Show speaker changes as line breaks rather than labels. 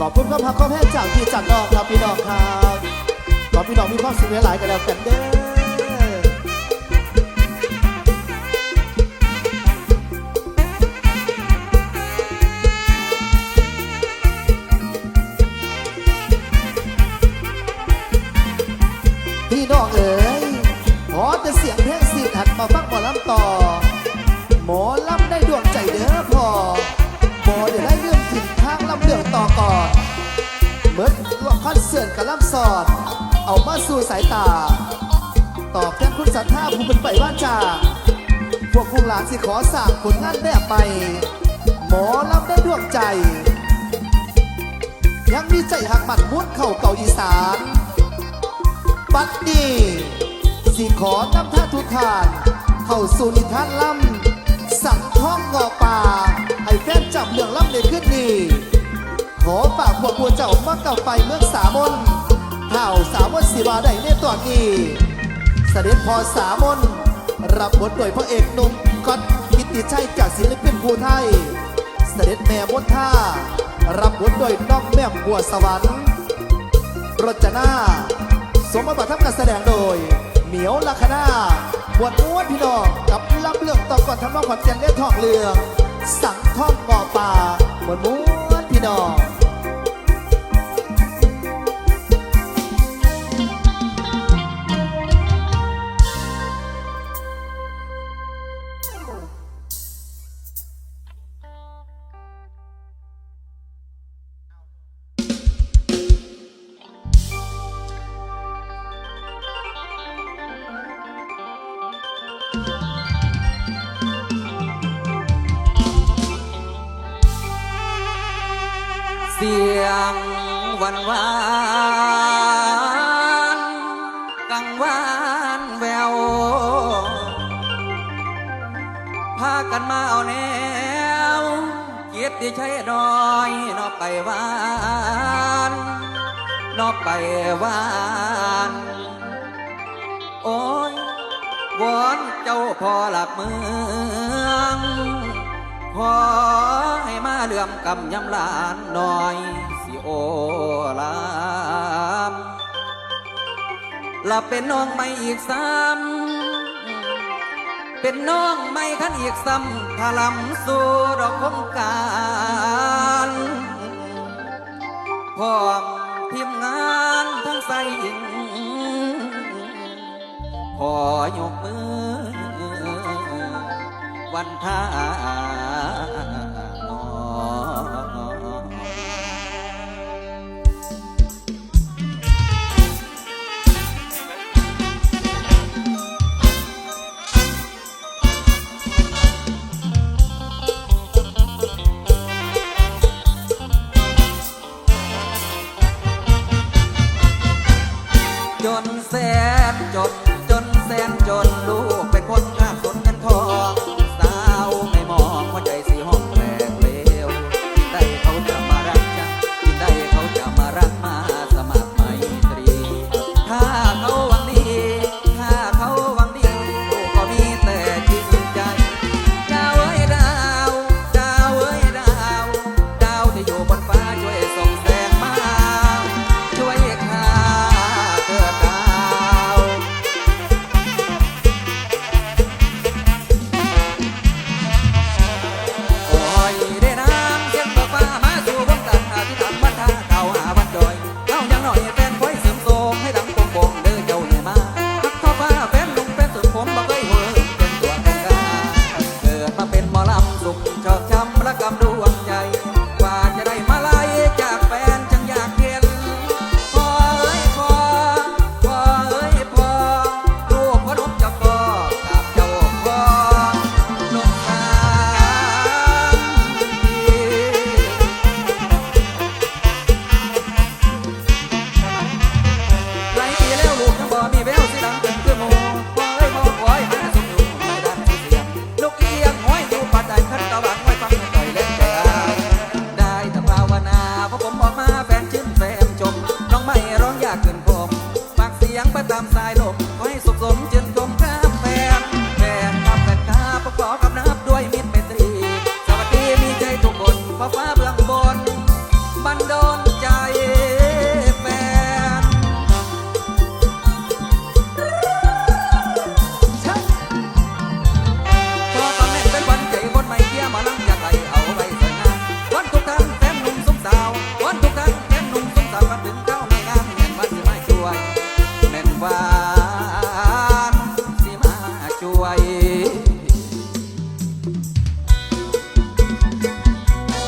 ขอบคุณความพักความแห้งจากพี่จากน้องครับพี่น้องครับขอพี่น้องมีความสุขหลายๆกันแล้วกันเด้อพี่น้องเอ๋ยขอแต่เสียงเพลงสิหันมาฟังหมอลำต่อ หมอลำได้ สายตา ตอบแทนคุณศรัทธาผู้เป็นไปว่าจ่าพวกคุณหลานสิขอสร้างผลงานแบบไป หมอลำได้ดวงใจ ยังมีใจหักมัดมุดเข้าเก่าอีสานบัดนี้สิขอนำท่าทุกทาน เข้าสู่นิทานล่ำสั่งท้องงอป่า ให้แฟนจับเรื่องล่ำในขึ้นนี้ขอฝากพวกบัวเจ้ามากับไปเมืองสามน เท่าสามนสีวาได้ในตอนนี้ เสด็จพอสามนรับบทโดยพระเอกหนุ่มก๊อตกิติชัยจากศิลปินภูไทย เสด็จแม่มดท่า รับบทโดยน้องแม่บัวสวรรค์รจนาสมบัติทำการแสดงโดย เหมียวลัคนาบวดม้วนพี่น้องกับลำเรื่องต่อก่อนทำนองขอนแก่นเล่นทองเรือง สังท่องก่อป่าบวดม้วนพี่น้อง
เสียงหวันหวานกังวานแวว พากันมาเอาแนวเกียรติชัยน้อยนอกไปวานนอกไปวาน โอ้ย วอนเจ้าพอหลักเมืองขอให้มาเลื่อมกำยำหลานหน่อย สิโอลามและเป็นน้องไม่อีกซ้ำเป็นน้องไม่ขันอีกซ้ำถ้าลำสู่ดอกคงการพร้อมทีมงานทั้งใส่หิง ขอยกมือ วันท่า ฟ้า